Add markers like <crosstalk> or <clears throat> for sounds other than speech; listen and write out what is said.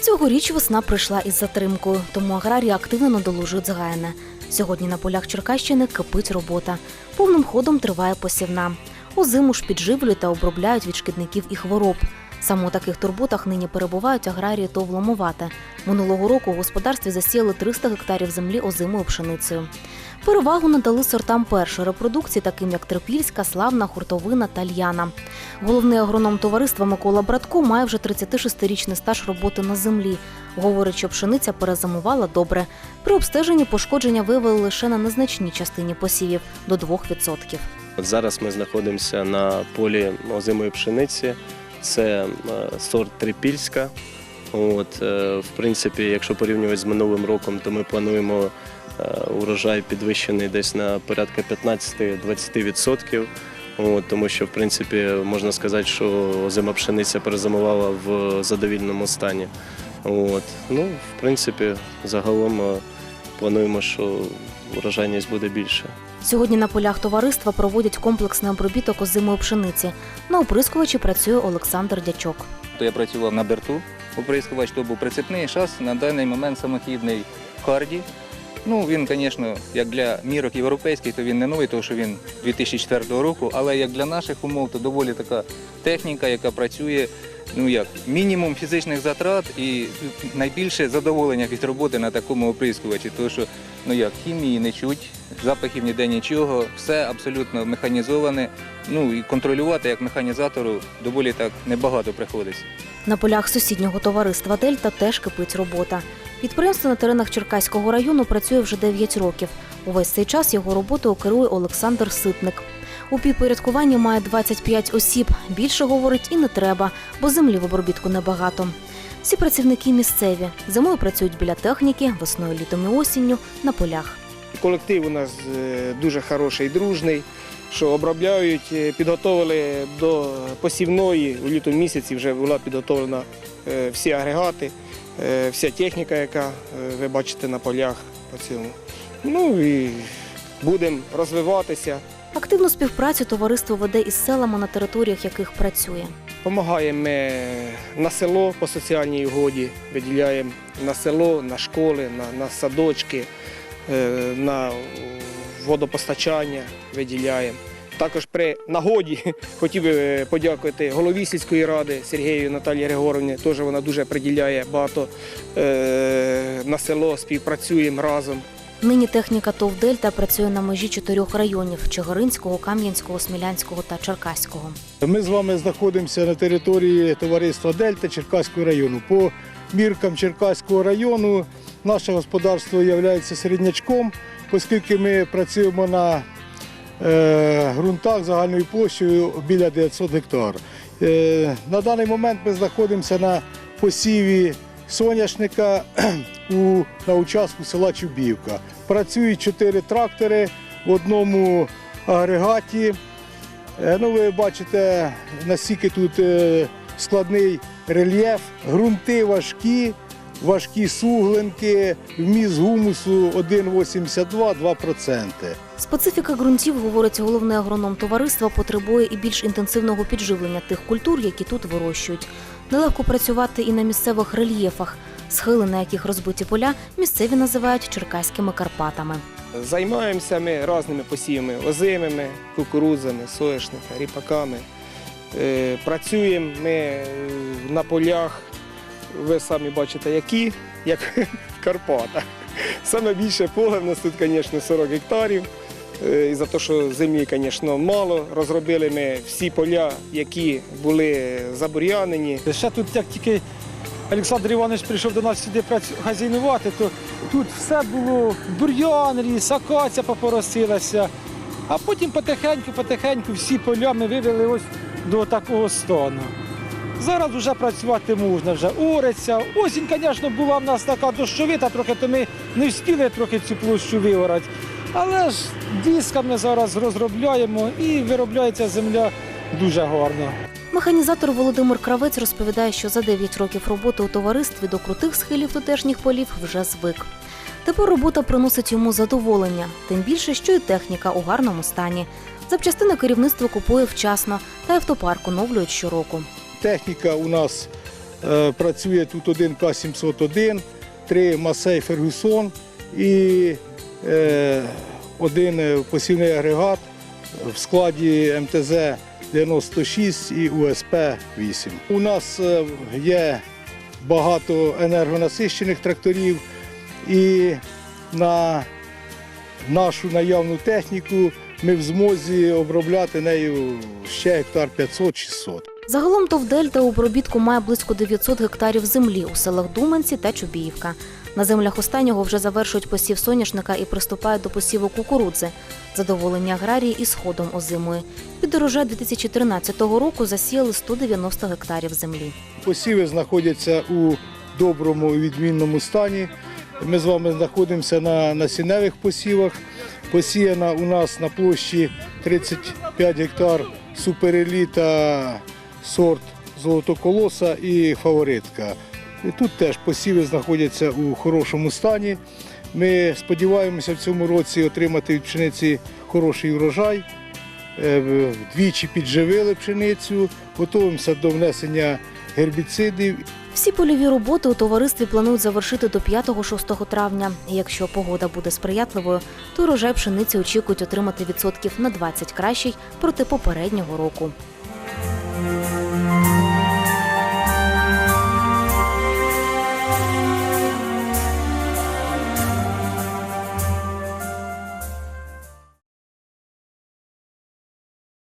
Цьогоріч весна прийшла із затримкою, тому аграрії активно надолужують згаяне. Сьогодні на полях Черкащини кипить робота. Повним ходом триває посівна. Озиму ж підживлюють та обробляють від шкідників і хвороб. Саме у таких турботах нині перебувають аграрії ТОВ «Ломовате». Минулого року у господарстві засіяли 300 гектарів землі озимою пшеницею. Перевагу надали сортам першої репродукції, таким як Трипільська, Славна, Хуртовина та Льяна. Головний агроном товариства Микола Братко має вже 36-річний стаж роботи на землі. Говорить, що пшениця перезимувала добре. При обстеженні пошкодження виявили лише на незначній частині посівів до 2%. От зараз ми знаходимося на полі озимої пшениці. Це е, сорт Трипільська. От, е, в принципі, якщо порівнювати з минулим роком, то ми плануємо урожай підвищений десь на порядка 15-20%. От, тому що, в принципі, можна сказати, що озима пшениця перезимувала в задовільному стані. От. Ну, в принципі, загалом е, плануємо, що урожайність буде більше. Сьогодні на полях товариства проводять комплексний обробіток озимої пшениці. На оприскувачі працює Олександр Дячок. Я працював на берту. Оприскувач то був прицепний шас, на даний момент самохідний Харді. Ну, він, звісно, як для мірок європейських, то він не новий, тому що він 2004 року, але як для наших умов, то доволі така техніка, яка працює, ну як, мінімум фізичних затрат і найбільше задоволення від роботи на такому оприскувачі. Тому що, ну як, хімії не чуть, запахів ніде нічого, все абсолютно механізоване. Ну і контролювати як механізатору доволі так небагато приходиться. На полях сусіднього товариства Дельта теж кипить робота. Підприємство на теренах Черкаського району працює вже 9 років. Увесь цей час його роботою керує Олександр Ситник. У підпорядкуванні має 25 осіб. Більше говорить і не треба, бо землі в обробітку небагато. Всі працівники місцеві. Зимою працюють біля техніки, весною, літом і осінню на полях. Колектив у нас е, дуже хороший, дружний, що обробляють, е, підготовили до посівної у лютому місяці вже була підготовлена е, всі агрегати, вся техніка, яка е, ви бачите на полях по цьому. Ну і будемо розвиватися. Активну співпрацю товариство веде із селами, на територіях яких працює. Помагаємо ми на село по соціальній угоді, виділяємо на село, на школи, на, на садочки, е, на водопостачання виділяємо. Також при нагоді <laughs> хотів би е, подякувати голові сільської ради Сергію Наталії Григоровні. Теж вона дуже приділяє багато е, на село, співпрацюємо разом. Нині техніка ТОВ Дельта працює на межі чотирьох районів Чигиринського, Кам'янського, Смілянського та Черкаського. Ми з вами знаходимося на території товариства Дельта Черкаського району. По міркам Черкаського району наше господарство є середнячком, оскільки ми працюємо на ґрунтах загальною площею біля 900 гектар. Е, на даний момент ми знаходимося на посіві соняшника <clears throat> у, на участку села Чубівка. Працюють чотири трактори в одному агрегаті. Е, Ну, ви бачите, наскільки тут е, складний рельєф, ґрунти важкі, важкі суглинки, вміст гумусу 1,82-2%. Специфіка ґрунтів, говорить головний агроном товариства, потребує і більш інтенсивного підживлення тих культур, які тут вирощують. Нелегко працювати і на місцевих рельєфах. Схили, на яких розбиті поля, місцеві називають черкаськими Карпатами. Займаємося ми різними посівами, озимими, кукурудзами, соняшника, ріпаками. Е, Працюємо ми е, на полях, ви самі бачите, які, як в Карпатах. Саме більше поле в нас тут, звісно, 40 гектарів. Е, І за те, що землі, звісно, мало. Розробили ми всі поля, які були забур'янені. Ще тут, як тільки Олександр Іванович прийшов до нас сюди хазяйнувати, то тут все було бур'ян, ріс, акація попоросилася. А потім потихеньку, потихеньку всі поля ми вивели ось до такого стану. Зараз вже працювати можна, вже ориться. Осінь, звісно, була в нас така дощовита, трохи то ми не встигли трохи цю площу виорати. Але ж дисками зараз розробляємо і виробляється земля дуже гарно. Механізатор Володимир Кравець розповідає, що за 9 років роботи у товаристві до крутих схилів тутешніх полів вже звик. Тепер робота приносить йому задоволення, тим більше, що і техніка у гарному стані. Запчастини керівництво купує вчасно, та автопарк оновлюють щороку. Техніка у нас Е, Працює тут один К-701, три Масей Фергюсон і е, один посівний агрегат в складі МТЗ 96 і УСП 8. У нас е, є багато енергонасищених тракторів і на нашу наявну техніку ми в змозі обробляти нею ще гектар 500-600. Загалом ТОВ «Дельта» у обробітку має близько 900 гектарів землі у селах Думанці та Чубіївка. На землях останнього вже завершують посів соняшника і приступають до посіву кукурудзи. Задоволені аграрії і сходом озимої. Під урожай 2013 року засіяли 190 гектарів землі. Посіви знаходяться у доброму відмінному стані. Ми з вами знаходимося на насінневих посівах. Посіяна у нас на площі 35 гектар супереліта сорт золотоколоса і фаворитка. І тут теж посіви знаходяться у хорошому стані. Ми сподіваємося в цьому році отримати від пшениці хороший врожай. Е, Двічі підживили пшеницю, готуємося до внесення гербіцидів Всі польові роботи у товаристві планують завершити до 5-6 травня. Якщо погода буде сприятливою, то урожай пшениці очікують отримати відсотків на 20 кращий проти попереднього року.